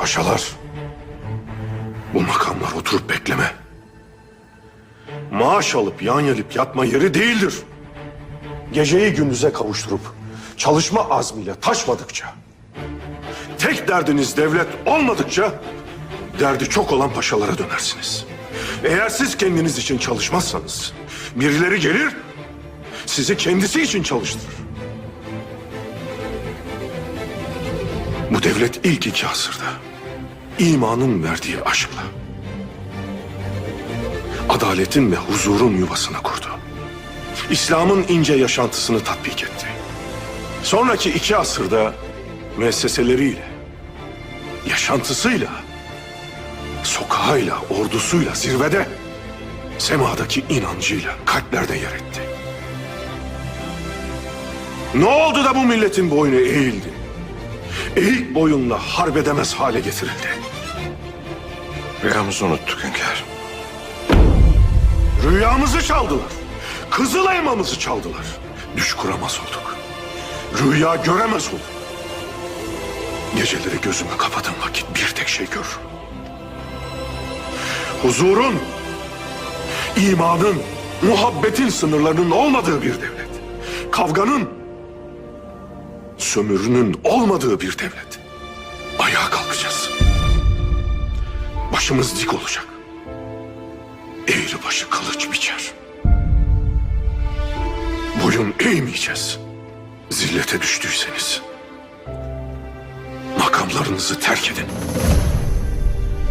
Paşalar, bu makamlar oturup bekleme. Maaş alıp yan gelip yatma yeri değildir. Geceyi gündüze kavuşturup çalışma azmiyle taşmadıkça, tek derdiniz devlet olmadıkça derdi çok olan paşalara dönersiniz. Eğer siz kendiniz için çalışmazsanız birileri gelir sizi kendisi için çalıştırır. Bu devlet ilk iki asırda imanın verdiği aşkla adaletin ve huzurun yuvasını kurdu. İslam'ın ince yaşantısını tatbik etti. Sonraki iki asırda müesseseleriyle, yaşantısıyla, sokağıyla, ordusuyla zirvede, semadaki inancıyla kalplerde yer etti. Ne oldu da bu milletin boynu eğildi? Eğik boyunla harp edemez hale getirildi. Rüyamızı unuttuk hünkâr. Rüyamızı çaldılar. Kızıl elmamızı çaldılar. Düş kuramaz olduk. Rüya göremez olduk. Geceleri gözümü kapadığım vakit bir tek şey görürüm. Huzurun, imanın, muhabbetin sınırlarının olmadığı bir devlet. Kavganın, sömürünün olmadığı bir devlet. Ayağa kalkacağız. Başımız dik olacak. Eğri başı kılıç biçer. Boyun eğmeyeceğiz. Zillete düştüyseniz makamlarınızı terk edin.